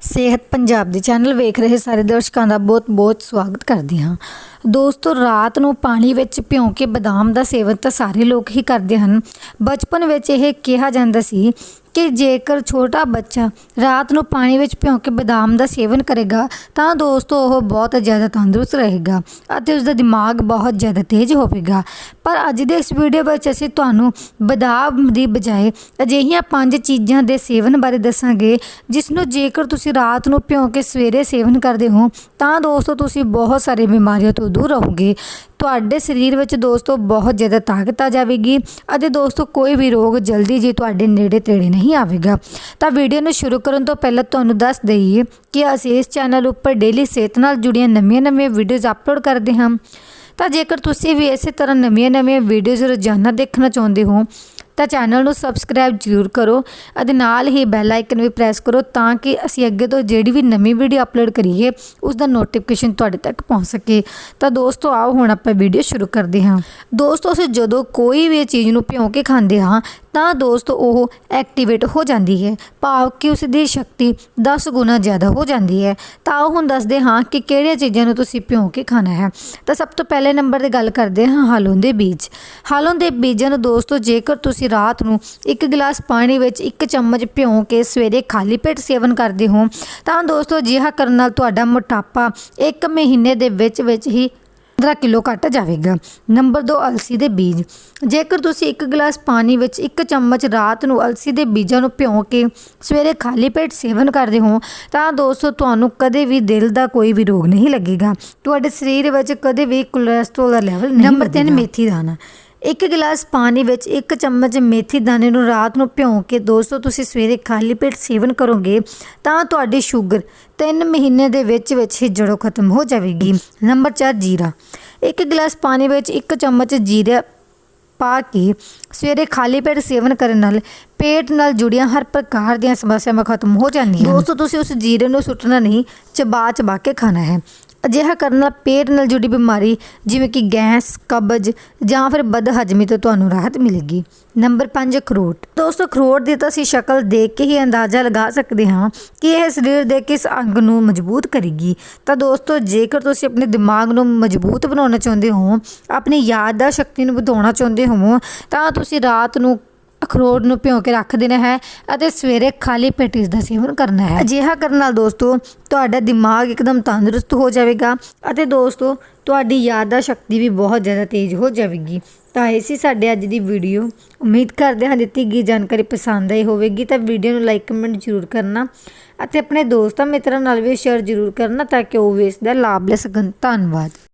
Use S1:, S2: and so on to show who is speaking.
S1: ਸਿਹਤ ਪੰਜਾਬ ਦੇ ਚੈਨਲ ਵੇਖ ਰਹੇ ਸਾਰੇ ਦਰਸ਼ਕਾਂ ਦਾ ਬਹੁਤ-ਬਹੁਤ ਸਵਾਗਤ ਕਰਦੀ ਹਾਂ। ਦੋਸਤੋ, ਰਾਤ ਨੂੰ ਪਾਣੀ ਵਿੱਚ ਭਿਉਂ ਕੇ ਬਦਾਮ ਦਾ ਸੇਵਨ ਤਾਂ ਸਾਰੇ ਲੋਕ ਹੀ ਕਰਦੇ ਹਨ। ਬਚਪਨ ਵਿੱਚ ਇਹ ਕਿਹਾ ਜਾਂਦਾ ਸੀ ਕਿ ਜੇਕਰ ਛੋਟਾ ਬੱਚਾ ਰਾਤ ਨੂੰ ਪਾਣੀ ਵਿੱਚ ਭਿਉਂ ਕੇ ਬਦਾਮ ਦਾ ਸੇਵਨ ਕਰੇਗਾ, ਤਾਂ ਦੋਸਤੋ ਉਹ ਬਹੁਤ ਜ਼ਿਆਦਾ ਤੰਦਰੁਸਤ ਰਹੇਗਾ ਅਤੇ ਉਸ ਦਾ ਦਿਮਾਗ ਬਹੁਤ ਜ਼ਿਆਦਾ ਤੇਜ਼ ਹੋਵੇਗਾ। ਪਰ ਅੱਜ ਦੇ ਇਸ ਵੀਡੀਓ ਵਿੱਚ ਅਸੀਂ ਤੁਹਾਨੂੰ ਬਦਾਮ ਦੀ ਬਜਾਏ ਅਜਿਹੀਆਂ ਪੰਜ ਚੀਜ਼ਾਂ ਦੇ ਸੇਵਨ ਬਾਰੇ ਦੱਸਾਂਗੇ ਜਿਸ ਨੂੰ ਜੇਕਰ ਤੁਸੀਂ ਰਾਤ ਨੂੰ ਭਿਉਂ ਕੇ ਸਵੇਰੇ ਸੇਵਨ ਕਰਦੇ ਹੋ, ਤਾਂ ਦੋਸਤੋ ਤੁਸੀਂ ਬਹੁਤ ਸਾਰੀ ਬਿਮਾਰੀਆਂ ਤੋਂ ਦੂਰ ਰਹੋਗੇ। ਤੁਹਾਡੇ ਸਰੀਰ ਵਿੱਚ ਦੋਸਤੋ ਬਹੁਤ ਜ਼ਿਆਦਾ ਤਾਕਤ ਆ ਜਾਵੇਗੀ ਅਤੇ ਦੋਸਤੋ ਕੋਈ ਵੀ ਰੋਗ ਜਲਦੀ ਜੀ ਤੁਹਾਡੇ ਨੇੜੇ ਤੇੜੇ ਨਹੀਂ ਆਵੇਗਾ। ਤਾਂ ਵੀਡੀਓ ਨੂੰ ਸ਼ੁਰੂ ਕਰਨ ਤੋਂ ਪਹਿਲਾਂ ਤੁਹਾਨੂੰ ਦੱਸ ਦਈਏ ਕਿ ਅਸੀਂ ਇਸ ਚੈਨਲ ਉੱਪਰ ਡੇਲੀ ਸਿਹਤ ਨਾਲ ਜੁੜੀਆਂ ਨਵੀਆਂ-ਨਵੀਆਂ ਵੀਡੀਓਜ਼ ਅਪਲੋਡ ਕਰਦੇ ਹਾਂ। ਤਾਂ ਜੇਕਰ ਤੁਸੀਂ ਵੀ ਇਸੇ ਤਰ੍ਹਾਂ ਨਵੀਆਂ-ਨਵੀਆਂ ਵੀਡੀਓਜ਼ ਰੋਜ਼ਾਨਾ ਦੇਖਣਾ ਚਾਹੁੰਦੇ ਹੋ ਤਾਂ ਚੈਨਲ ਨੂੰ ਸਬਸਕ੍ਰਾਈਬ ਜ਼ਰੂਰ ਕਰੋ ਅਤੇ ਨਾਲ ਹੀ ਬੈਲ ਆਈਕਨ ਵੀ ਪ੍ਰੈਸ ਕਰੋ ਤਾਂ ਕਿ ਅਸੀਂ ਅੱਗੇ ਤੋਂ ਜਿਹੜੀ ਵੀ ਨਵੀਂ ਵੀਡੀਓ ਅਪਲੋਡ ਕਰੀਏ, ਉਸ ਦਾ ਨੋਟੀਫਿਕੇਸ਼ਨ ਤੁਹਾਡੇ ਤੱਕ ਪਹੁੰਚ ਸਕੇ। ਤਾਂ ਦੋਸਤੋ, ਆਓ ਹੁਣ ਆਪਾਂ ਵੀਡੀਓ ਸ਼ੁਰੂ ਕਰਦੇ ਹਾਂ। ਦੋਸਤੋ, ਅਸੀਂ ਜਦੋਂ ਕੋਈ ਵੀ ਚੀਜ਼ ਨੂੰ ਭਿਉਂ ਕੇ ਖਾਂਦੇ ਹਾਂ, ਤਾਂ ਦੋਸਤੋ, ਉਹ ਐਕਟੀਵੇਟ ਹੋ ਜਾਂਦੀ ਹੈ। ਭਾਵ ਕਿ ਉਸ ਦੀ ਸ਼ਕਤੀ 10 ਗੁਣਾ ਜ਼ਿਆਦਾ ਹੋ ਜਾਂਦੀ ਹੈ। ਤਾਂ ਆਓ ਹੁਣ ਦੱਸਦੇ ਹਾਂ ਕਿ ਕਿਹੜੀਆਂ ਚੀਜ਼ਾਂ ਨੂੰ ਤੁਸੀਂ ਭਿਉਂ ਕੇ ਖਾਣਾ ਹੈ। ਤਾਂ ਸਭ ਤੋਂ ਪਹਿਲੇ ਨੰਬਰ ਤੇ ਗੱਲ ਕਰਦੇ ਹਾਂ ਹਾਲੋਂ ਦੇ ਬੀਜ। ਹਾਲੋਂ ਦੇ ਬੀਜਾਂ ਨੂੰ ਦੋਸਤੋ, ਜੇਕਰ ਤੁਸੀਂ ਰਾਤ ਨੂੰ ਇੱਕ ਗਲਾਸ ਪਾਣੀ ਵਿੱਚ ਇੱਕ ਚਮਚ ਭਿਉਂ ਕੇ ਸਵੇਰੇ ਖਾਲੀ ਪੇਟ ਸੇਵਨ ਕਰਦੇ ਹੋ ਤਾਂ ਦੋਸਤੋ ਅਜਿਹਾ ਕਰਨ ਨਾਲ ਤੁਹਾਡਾ ਮੋਟਾਪਾ ਇੱਕ ਮਹੀਨੇ ਦੇ ਵਿੱਚ ਵਿੱਚ ਹੀ 15 ਕਿਲੋ ਘਟ ਜਾਵੇਗਾ। ਨੰਬਰ 2 ਅਲਸੀ ਦੇ ਬੀਜ। ਜੇਕਰ ਤੁਸੀਂ ਇੱਕ ਗਲਾਸ ਪਾਣੀ ਵਿੱਚ ਇੱਕ ਚਮਚ ਰਾਤ ਨੂੰ ਅਲਸੀ ਦੇ ਬੀਜਾਂ ਨੂੰ ਭਿਉਂ ਕੇ ਸਵੇਰੇ ਖਾਲੀ ਪੇਟ ਸੇਵਨ ਕਰਦੇ ਹੋ ਤਾਂ ਦੋਸਤੋ ਤੁਹਾਨੂੰ ਕਦੇ ਵੀ ਦਿਲ ਦਾ ਕੋਈ ਵੀ ਰੋਗ ਨਹੀਂ ਲੱਗੇਗਾ। ਤੁਹਾਡੇ ਸਰੀਰ ਵਿੱਚ ਕਦੇ ਵੀ ਕੋਲੇਸਟ੍ਰੋਲ ਦਾ ਲੈਵਲ ਨਹੀਂ ਨੰਬਰ 3 ਮੇਥੀ ਦਾਣਾ। ਇੱਕ ਗਲਾਸ ਪਾਣੀ ਵਿੱਚ ਇੱਕ ਚਮਚ ਮੇਥੀ ਦਾਣੇ ਨੂੰ ਰਾਤ ਨੂੰ ਭਿਉਂ ਕੇ ਦੋਸਤੋ, ਤੁਸੀਂ ਸਵੇਰੇ ਖਾਲੀ ਪੇਟ ਸੇਵਨ ਕਰੋਗੇ, ਤਾਂ ਤੁਹਾਡੀ ਸ਼ੂਗਰ 3 ਮਹੀਨੇ ਦੇ ਵਿੱਚ ਵਿੱਚ ਹੀ ਜੜੋਂ ਖਤਮ ਹੋ ਜਾਵੇਗੀ। ਨੰਬਰ 4 ਜੀਰਾ। ਇੱਕ ਗਲਾਸ ਪਾਣੀ ਵਿੱਚ ਇੱਕ ਚਮਚ ਜੀਰਾ ਪਾ ਕੇ ਸਵੇਰੇ ਖਾਲੀ ਪੇਟ ਸੇਵਨ ਕਰਨ ਨਾਲ ਪੇਟ ਨਾਲ ਜੁੜੀਆਂ ਹਰ ਪ੍ਰਕਾਰ ਦੀਆਂ ਸਮੱਸਿਆਵਾਂ ਖਤਮ ਹੋ ਜਾਂਦੀਆਂ ਦੋਸਤੋ, ਤੁਸੀਂ ਉਸ ਜੀਰੇ ਨੂੰ ਸੁੱਟਣਾ ਨਹੀਂ ਚਬਾ ਚਬਾ ਕੇ ਖਾਣਾ ਹੈ। ਅਜਿਹਾ ਕਰਨ ਨਾਲ ਪੇਟ ਨਾਲ ਜੁੜੀ ਬਿਮਾਰੀ ਜਿਵੇਂ ਕਿ ਗੈਸ, ਕਬਜ਼ ਜਾਂ ਫਿਰ ਬਦਹਜਮੀ ਤੋਂ ਤੁਹਾਨੂੰ ਰਾਹਤ ਮਿਲੇਗੀ। ਨੰਬਰ 5 ਅਖਰੋਟ। ਦੋਸਤੋ, ਅਖਰੋਟ ਦੀ ਤਾਂ ਅਸੀਂ ਸ਼ਕਲ ਦੇਖ ਕੇ ਹੀ ਅੰਦਾਜ਼ਾ ਲਗਾ ਸਕਦੇ ਹਾਂ ਕਿ ਇਹ ਸਰੀਰ ਦੇ ਕਿਸ ਅੰਗ ਨੂੰ ਮਜ਼ਬੂਤ ਕਰੇਗੀ। ਤਾਂ ਦੋਸਤੋ, ਜੇਕਰ ਤੁਸੀਂ ਆਪਣੇ ਦਿਮਾਗ ਨੂੰ ਮਜ਼ਬੂਤ ਬਣਾਉਣਾ ਚਾਹੁੰਦੇ ਹੋ, ਆਪਣੀ ਯਾਦਦਾਸ਼ਤ ਸ਼ਕਤੀ ਨੂੰ ਵਧਾਉਣਾ ਚਾਹੁੰਦੇ ਹੋ, ਤਾਂ ਤੁਸੀਂ ਰਾਤ ਨੂੰ ਅਖਰੋਟ ਨੂੰ ਭਿਉਂ ਕੇ ਰੱਖ ਦੇਣਾ ਹੈ ਅਤੇ ਸਵੇਰੇ ਖਾਲੀ ਪੇਟ ਇਸ ਦਾ ਸੇਵਨ ਕਰਨਾ ਹੈ। ਅਜਿਹਾ ਕਰਨ ਨਾਲ ਦੋਸਤੋ, ਤੁਹਾਡਾ ਦਿਮਾਗ ਇੱਕਦਮ ਤੰਦਰੁਸਤ ਹੋ ਜਾਵੇਗਾ ਅਤੇ ਦੋਸਤੋ, ਤੁਹਾਡੀ ਯਾਦਦਾਸ਼ਤ ਸ਼ਕਤੀ ਵੀ ਬਹੁਤ ਜ਼ਿਆਦਾ ਤੇਜ਼ ਹੋ ਜਾਵੇਗੀ। ਤਾਂ ਇਹ ਸੀ ਸਾਡੇ ਅੱਜ ਦੀ ਵੀਡੀਓ। ਉਮੀਦ ਕਰਦੇ ਹਾਂ ਦਿੱਤੀ ਗਈ ਜਾਣਕਾਰੀ ਪਸੰਦ ਆਈ ਹੋਵੇਗੀ, ਤਾਂ ਵੀਡੀਓ ਨੂੰ ਲਾਈਕ, ਕਮੈਂਟ ਜ਼ਰੂਰ ਕਰਨਾ ਅਤੇ ਆਪਣੇ ਦੋਸਤਾਂ ਮਿੱਤਰਾਂ ਨਾਲ ਵੀ ਸ਼ੇਅਰ ਜ਼ਰੂਰ ਕਰਨਾ ਤਾਂ ਕਿ ਉਹ ਵੀ ਇਸ ਦਾ ਲਾਭ ਲੈ ਸਕਣ। ਧੰਨਵਾਦ।